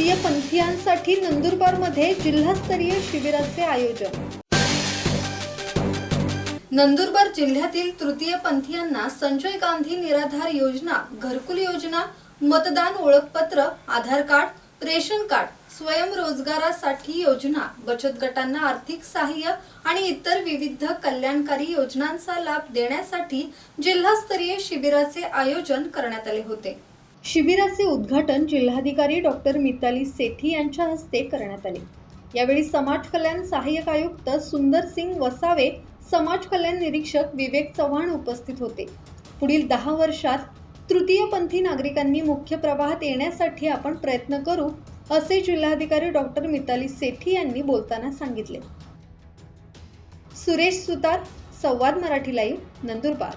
तृतीय पंथीयांसाठी नंदुरबारमध्ये जिल्हास्तरीय शिबिराचे आयोजन. नंदुरबार जिल्ह्यातील तृतीय पंथीयांना संजय गांधी निराधार योजना घरकुल योजना मतदान ओळखपत्र आधार कार्ड रेशन कार्ड स्वयंरोजगारासाठी योजना बचत गटांना आर्थिक सहाय्य आणि इतर विविध कल्याणकारी योजनांचा लाभ देण्यासाठी जिल्हास्तरीय शिबिराचे आयोजन करण्यात आले होते. शिबिराचे उद्घाटन जिल्हाधिकारी डॉक्टर मिताली सेठी यांच्या हस्ते करण्यात आले. यावेळी समाज कल्याण सहाय्यक आयुक्त सुंदर सिंग वसावे समाज कल्याण निरीक्षक विवेक चव्हाण उपस्थित होते. पुढील दहा वर्षात तृतीयपंथी नागरिकांनी मुख्य प्रवाहात येण्यासाठी आपण प्रयत्न करू असे जिल्हाधिकारी डॉक्टर मिताली सेठी यांनी बोलताना सांगितले. सुरेश सुतार संवाद मराठी लाईव्ह नंदुरबार.